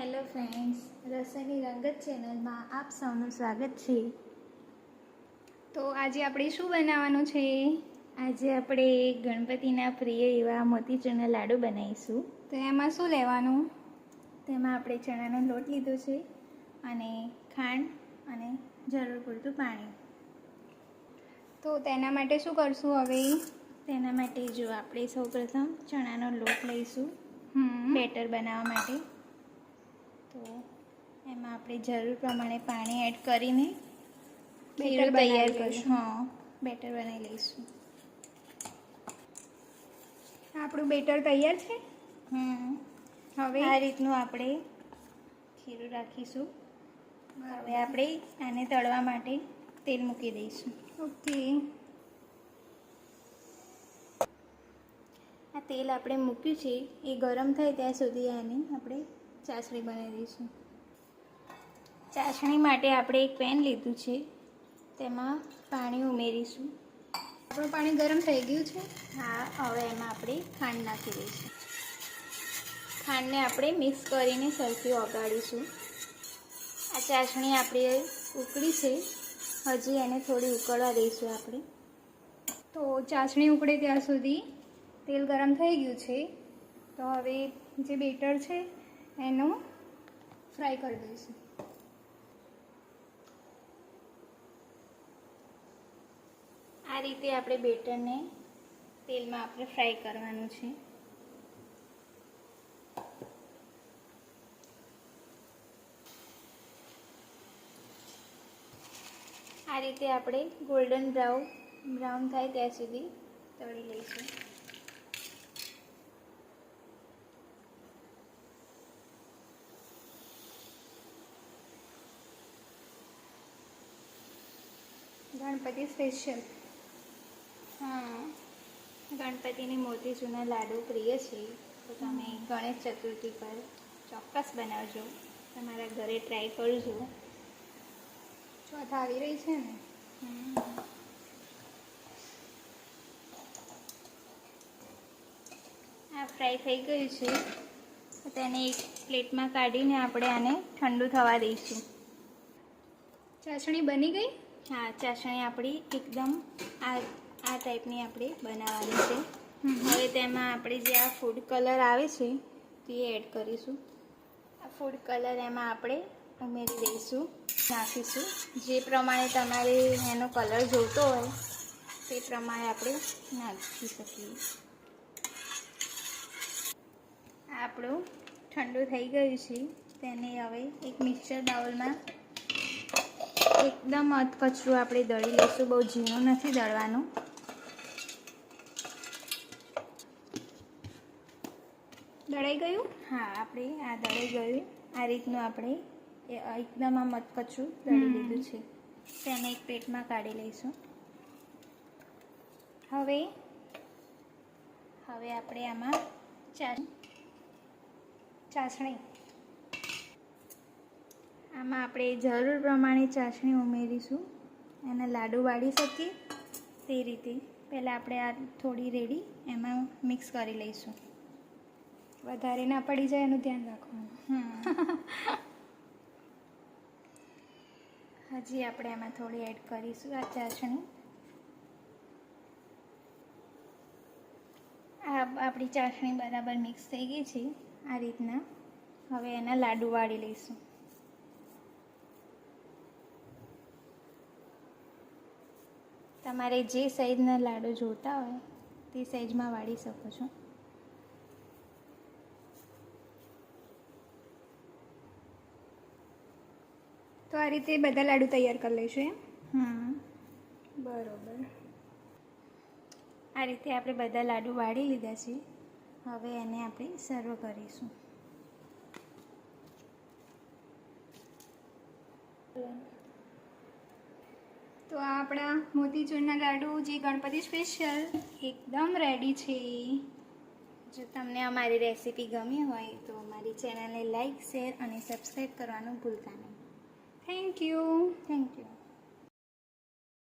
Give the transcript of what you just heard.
Hello friends રસોઈની રંગત ચેનલમાં આપ સૌનું સ્વાગત છે. તો આજે આપણે શું બનાવવાનું છે? આજે આપણે ગણપતિના પ્રિય એવા મોતીચૂરના લાડુ બનાવીશું. તો એમાં શું લેવાનું? તેમાં આપણે ચણાનો લોટ લીધો છે અને ખાંડ અને જરૂર પૂરતું પાણી. તો તેના માટે શું કરશું હવે? તેના માટે જો આપણે સૌપ્રથમ ચણાનો લોટ લઈશું બેટર બનાવવા માટે. તો એમાં આપણે જરૂર પ્રમાણે પાણી એડ કરીને બેટર તૈયાર કરીશું. હા બેટર બનાવી લઈશું. આપણું બેટર તૈયાર છે? હમ. હવે? આ રીતનું આપણે ખીરું રાખીશું. હવે આપણે આને તળવા માટે તેલ મૂકી દઈશું. ઓકે. આ તેલ આપણે મૂક્યું છે. એ ગરમ થાય ત્યાં સુધી આની આપણે ચાસણી બનાવી દઈશું. ચાસણી માટે આપણે એક પેન લીધું છે. તેમાં પાણી ઉમેરીશું. આપણું પાણી ગરમ થઈ ગયું છે. હા, હવે એમાં આપણે ખાંડ નાખી દઈશું. ખાંડને આપણે મિક્સ કરીને સરખી ઓગાળીશું. આ ચાસણી આપણે ઉકળી છે. હજી એને થોડી ઉકળવા દઈશું આપણે. તો ચાસણી ઉકળે ત્યાં સુધી તેલ ગરમ થઈ ગયું છે. તો હવે જે બેટર છે એનું ફ્રાય કરી દઈશું. આ રીતે આપણે બેટરને તેલમાં આપણે ફ્રાય કરવાનું છે. આ રીતે આપણે ગોલ્ડન બ્રાઉન બ્રાઉન થાય ત્યાં સુધી તળી લઈશું. ગણપતિ સ્પેશિયલ? હા. ગણપતિની મોતીચૂના લાડુ પ્રિય છે. તો તમે ગણેશ ચતુર્થી પર ચોક્કસ બનાવજો. તમારા ઘરે ટ્રાય કરજો. ચોથ આવી રહી છે ને? આ ફ્રાય થઈ ગયું છે. તેને એક પ્લેટમાં કાઢીને આપણે આને ઠંડુ થવા દઈશું. ચાસણી બની ગઈ? હા ચાસણી આપણી એકદમ આ આ ટાઈપની આપણે બનાવવાની છે. હવે તેમાં આપણે જે આ ફૂડ કલર આવે છે તે એડ કરીશું. આ ફૂડ કલર એમાં આપણે ઉમેરી દઈશું નાખીશું. જે પ્રમાણે તમારે એનો કલર જોઈતો હોય તે પ્રમાણે આપણે નાખી શકીએ. આ આપણું ઠંડુ થઈ ગયું છે તેને હવે એક મિક્સર બાઉલમાં એકદમ અધકચરું આપણે દળી લઈશું. બહુ ઝીણું નથી દળવાનું. દળાઈ ગયું? હા આપણે આ દળાઈ ગયું. આ રીતનું આપણે એકદમ આમ અધકચરું દળી લીધું છે. તેને એક પ્લેટમાં કાઢી લઈશું. હવે હવે આપણે આમાં ચાસણી આમાં આપણે જરૂર પ્રમાણે ચાસણી ઉમેરીશું. એના લાડુ વાળી શકીએ તે રીતે. પહેલાં આપણે આ થોડી રેડી એમાં મિક્સ કરી લઈશું. વધારે ના પડી જાય એનું ધ્યાન રાખવાનું. હજી આપણે એમાં થોડી એડ કરીશું આ ચાસણી. આ આપણી ચાસણી બરાબર મિક્સ થઈ ગઈ છે આ રીતના. હવે એના લાડુ વાળી લઈશું. તમારે જે સાઈઝના લાડુ જોતા હોય તે સાઈઝમાં વાળી શકો છો. તો આ રીતે બધા લાડુ તૈયાર કરી લઈશું એમ? હમ. બરોબર. આ રીતે આપણે બધા લાડુ વાળી લીધા છે. હવે એને આપણે સર્વ કરીશું. તો આ આપણા મોતીચૂરના લાડુ જે ગણપતિ સ્પેશિયલ એકદમ રેડી છે. જો તમને અમારી રેસીપી ગમી હોય તો અમારી ચેનલને લાઇક શેર અને સબસ્ક્રાઈબ કરવાનું ભૂલતા નહીં. Thank you thank you